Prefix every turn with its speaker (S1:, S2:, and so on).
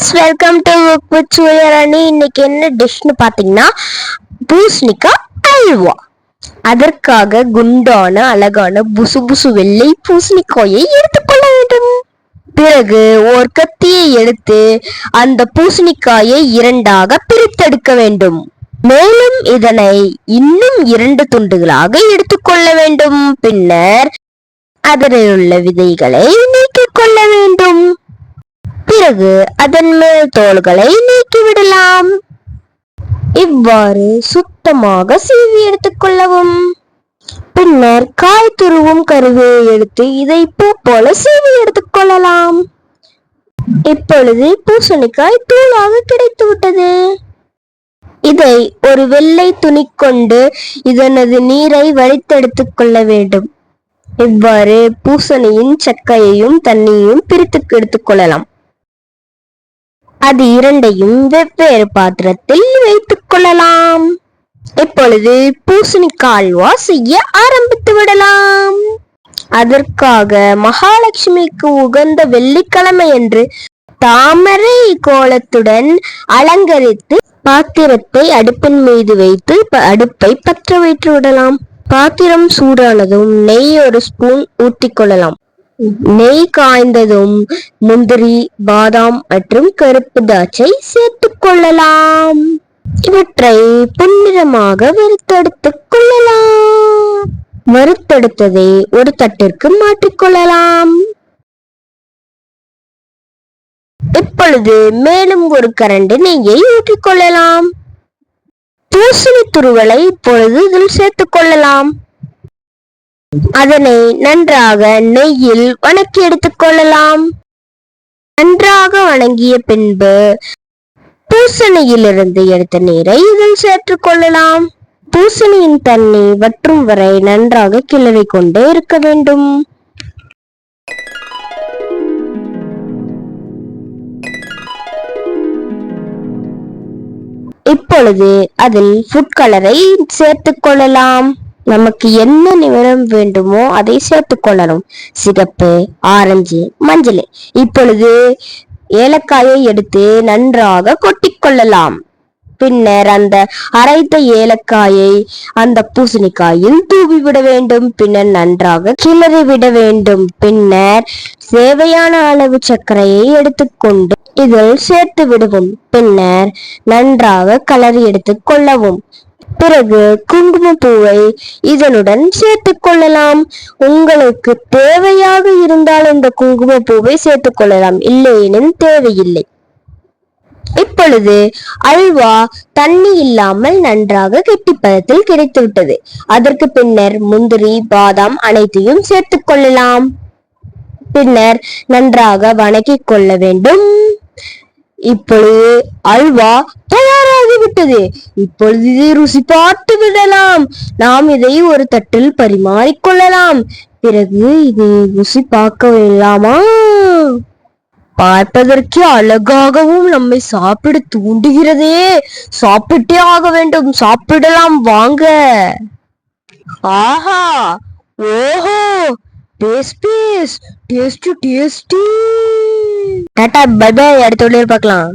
S1: Friends welcome to சூரியரணி இன்னைக்கு என்ன டிஷ்னு பார்த்தீங்கன்னா பூசணிக்காய் அல்வா. அதற்காக குண்டான அழகான புசு புசு வெள்ளை பூசணிக்காயை எடுத்துக்கொள்ள வேண்டும். பிறகு ஒரு கத்தியை எடுத்து அந்த பூசணிக்காயை இரண்டாக பிரித்தெடுக்க வேண்டும். மேலும் இதனை இன்னும் இரண்டு துண்டுகளாக எடுத்துக்கொள்ள வேண்டும். பின்னர் அதனில் உள்ள விதைகளை நீக்க பிறகு அதன் மேல் தோள்களை நீக்கிவிடலாம். இவ்வாறு சுத்தமாக சீவி எடுத்துக்கொள்ளவும் பின்னர் காய் துருவும் கருவையை எடுத்து இதை பூ போல சீவி எடுத்துக்கொள்ளலாம் இப்பொழுது பூசணிக்காய் தூளாக கிடைத்து விட்டது. இதை ஒரு வெள்ளை துணி கொண்டு இதனது நீரை வடித்தெடுத்துக் கொள்ள வேண்டும். இவ்வாறு பூசணியின் சக்கையையும் தண்ணியையும் பிரித்து எடுத்துக் கொள்ளலாம். அது இரண்டையும் வெவ்வேறு பாத்திரத்தில் வைத்துக் கொள்ளலாம். இப்பொழுது பூசணிக்காய் அல்வா செய்ய ஆரம்பித்து விடலாம். அதற்காக மகாலட்சுமிக்கு உகந்த வெள்ளிக்கிழமை என்று தாமரை கோலத்துடன் அலங்கரித்து பாத்திரத்தை அடுப்பின் மீது வைத்து அடுப்பை பற்ற வைத்து விடலாம். பாத்திரம் சூடானதும் நெய் ஒரு ஸ்பூன் ஊற்றிக்கொள்ளலாம் நெய் காய்ந்ததும் முந்திரி பாதாம் மற்றும் கருப்பு தாட்சை சேர்த்துக் கொள்ளலாம். இவற்றை பொன்னிறமாக வறுத்தெடுத்துக் கொள்ளலாம். வறுத்தெடுத்ததை ஒரு தட்டிற்கு மாற்றிக்கொள்ளலாம் இப்பொழுது மேலும் ஒரு கரண்டு நெய்யை ஊற்றிக்கொள்ளலாம் பூசணி துருவலை இப்பொழுது இதில் சேர்த்துக் கொள்ளலாம். அதனை நன்றாக நெய்யில் வணக்கி எடுத்துக் கொள்ளலாம். நன்றாக வணங்கிய பின்பு பூசணியிலிருந்து எடுத்த நீரை இதில் சேர்த்துக் கொள்ளலாம். பூசணியின் தண்ணி வற்றும் வரை நன்றாக கிளறி கொண்டே இருக்க வேண்டும். இப்பொழுது அதில் ஃபுட் கலரை சேர்த்துக் கொள்ளலாம். நமக்கு என்ன நிறம் வேண்டுமோ அதை சேர்த்துக் கொள்ளணும். சிகப்பு ஆரஞ்சு மஞ்சள். இப்பொழுது ஏலக்காயை எடுத்து நன்றாக கொட்டிக்கொள்ளலாம் பின்னர் அந்த அரைத்த ஏலக்காயை அந்த பூசணிக்காயில் தூவி விட வேண்டும். பின்னர் நன்றாக கிளறி விட வேண்டும். பின்னர் தேவையான அளவு சர்க்கரையை எடுத்துக்கொண்டு இதில் சேர்த்து விடுவோம். பின்னர் நன்றாக கலரி எடுத்துக் கொள்ளவும். பிறகு குங்குமப்பூவை இதனுடன் சேர்த்துக் கொள்ளலாம். உங்களுக்கு தேவையாக இருந்தால் இந்த குங்குமப்பூவை சேர்த்துக் கொள்ளலாம். இல்லையெனில் தேவையில்லை. இப்பொழுது அல்வா தண்ணி இல்லாமல் நன்றாக கெட்டிப்பதத்தில் கிடைத்துவிட்டது. அதற்கு பின்னர் முந்திரி பாதாம் அனைத்தையும் சேர்த்துக் கொள்ளலாம். பின்னர் நன்றாக வணக்கிக் கொள்ள வேண்டும். இப்பொழுது அல்வா தயாராகிவிட்டது இப்பொழுது இதை ருசி பார்த்து விடலாம். நாம் இதை ஒரு தட்டில் பரிமாறிக்கொள்ளலாம் பிறகு இதை ருசி பார்க்க வேண்டாமா? பார்ப்பதற்கு அழகாகவும் நம்மை சாப்பிட தூண்டுகிறதே. சாப்பிட்டே ஆக வேண்டும். சாப்பிடலாம். வாங்க. ஆஹா! ஓஹோ! Taste base taste tasty. Tata bye bye. அடுத்த வீடியோவில் பார்க்கலாம்.